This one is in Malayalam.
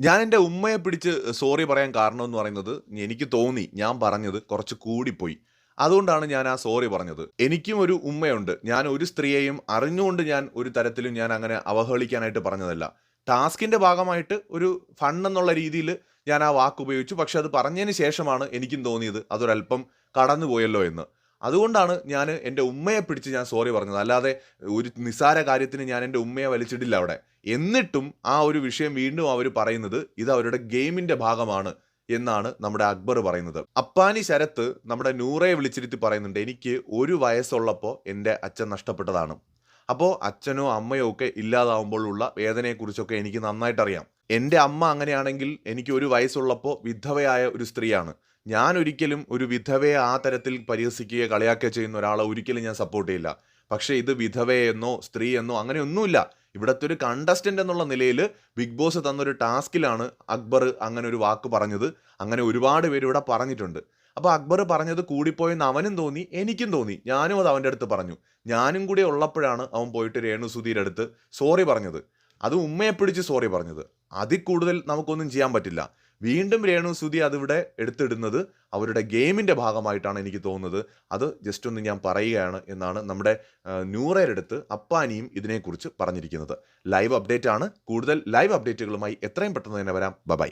ഞാൻ എന്റെ ഉമ്മയെ പിടിച്ച് സോറി പറയാൻ കാരണം എന്ന് പറയുന്നത് എനിക്ക് തോന്നി ഞാൻ പറഞ്ഞത് കുറച്ച് കൂടിപ്പോയി. അതുകൊണ്ടാണ് ഞാൻ ആ സോറി പറഞ്ഞത്. എനിക്കും ഒരു ഉമ്മയുണ്ട്. ഞാൻ ഒരു സ്ത്രീയെയും അറിഞ്ഞുകൊണ്ട് ഞാൻ ഒരു തരത്തിലും ഞാൻ അങ്ങനെ അവഹേളിക്കാനായിട്ട് പറഞ്ഞതല്ല. ടാസ്കിന്റെ ഭാഗമായിട്ട് ഒരു ഫൺ എന്നുള്ള രീതിയിൽ ഞാൻ ആ വാക്ക് ഉപയോഗിച്ചു പക്ഷെ അത് പറഞ്ഞതിന് ശേഷമാണ് എനിക്കും തോന്നിയത് അതൊരല്പം കടന്നുപോയല്ലോ എന്ന്. അതുകൊണ്ടാണ് ഞാൻ എന്റെ ഉമ്മയെ പിടിച്ച് ഞാൻ സോറി പറഞ്ഞത്. അല്ലാതെ ഒരു നിസ്സാര കാര്യത്തിന് ഞാൻ എന്റെ ഉമ്മയെ വലിച്ചിട്ടില്ല അവിടെ. എന്നിട്ടും ആ ഒരു വിഷയം വീണ്ടും അവർ പറയുന്നത് ഇത് അവരുടെ ഗെയിമിന്റെ ഭാഗമാണ് എന്നാണ് നമ്മുടെ അക്ബർ പറയുന്നത്. അപ്പാനി ശരത്ത് നമ്മുടെ നൂറയെ വിളിച്ചിരുത്തി പറയുന്നുണ്ട് എനിക്ക് ഒരു വയസ്സുള്ളപ്പോൾ എന്റെ അച്ഛൻ നഷ്ടപ്പെട്ടതാണ്. അപ്പോൾ അച്ഛനോ അമ്മയോ ഒക്കെ ഇല്ലാതാവുമ്പോഴുള്ള വേദനയെക്കുറിച്ചൊക്കെ എനിക്ക് നന്നായിട്ടറിയാം. എന്റെ അമ്മ അങ്ങനെയാണെങ്കിൽ എനിക്ക് ഒരു വയസ്സുള്ളപ്പോൾ വിധവയായ ഒരു സ്ത്രീയാണ്. ഞാൻ ഒരിക്കലും ഒരു വിധവയെ ആ തരത്തിൽ പരിഹസിക്കുകയോ കളിയാക്കുകയോ ചെയ്യുന്ന ഒരാളെ ഒരിക്കലും ഞാൻ സപ്പോർട്ട് ചെയ്യില്ല. പക്ഷേ ഇത് വിധവയെന്നോ സ്ത്രീയെന്നോ അങ്ങനെ ഒന്നുമില്ല ഇവിടുത്തെ ഒരു കണ്ടസ്റ്റന്റ് എന്നുള്ള നിലയിൽ ബിഗ് ബോസ് തന്നൊരു ടാസ്കിലാണ് അക്ബർ അങ്ങനെ ഒരു വാക്ക് പറഞ്ഞത്. അങ്ങനെ ഒരുപാട് പേര് ഇവിടെ പറഞ്ഞിട്ടുണ്ട്. അപ്പോൾ അക്ബർ പറഞ്ഞത് കൂടിപ്പോയെന്ന് അവനും തോന്നി എനിക്കും തോന്നി. ഞാനും അത് അവന്റെ അടുത്ത് പറഞ്ഞു. ഞാനും കൂടി ഉള്ളപ്പോഴാണ് അവൻ പോയിട്ട് രേണു അടുത്ത് സോറി പറഞ്ഞത്. അത് ഉമ്മയെ പിടിച്ച് സോറി പറഞ്ഞത്. അതിൽ കൂടുതൽ നമുക്കൊന്നും ചെയ്യാൻ പറ്റില്ല. വീണ്ടും രേണു സുധി അതിവിടെ എടുത്തിടുന്നത് അവരുടെ ഗെയിമിന്റെ ഭാഗമായിട്ടാണ് എനിക്ക് തോന്നുന്നത്. അത് ജസ്റ്റ് ഒന്ന് ഞാൻ പറയുകയാണ് എന്നാണ് നമ്മുടെ ന്യൂറയുടെ അടുത്ത് അപ്പാനിയും ഇതിനെക്കുറിച്ച് പറഞ്ഞിരിക്കുന്നത്. ലൈവ് അപ്ഡേറ്റ് ആണ്. കൂടുതൽ ലൈവ് അപ്ഡേറ്റുകളുമായി എത്രയും പെട്ടെന്ന് തന്നെ വരാം. ബൈ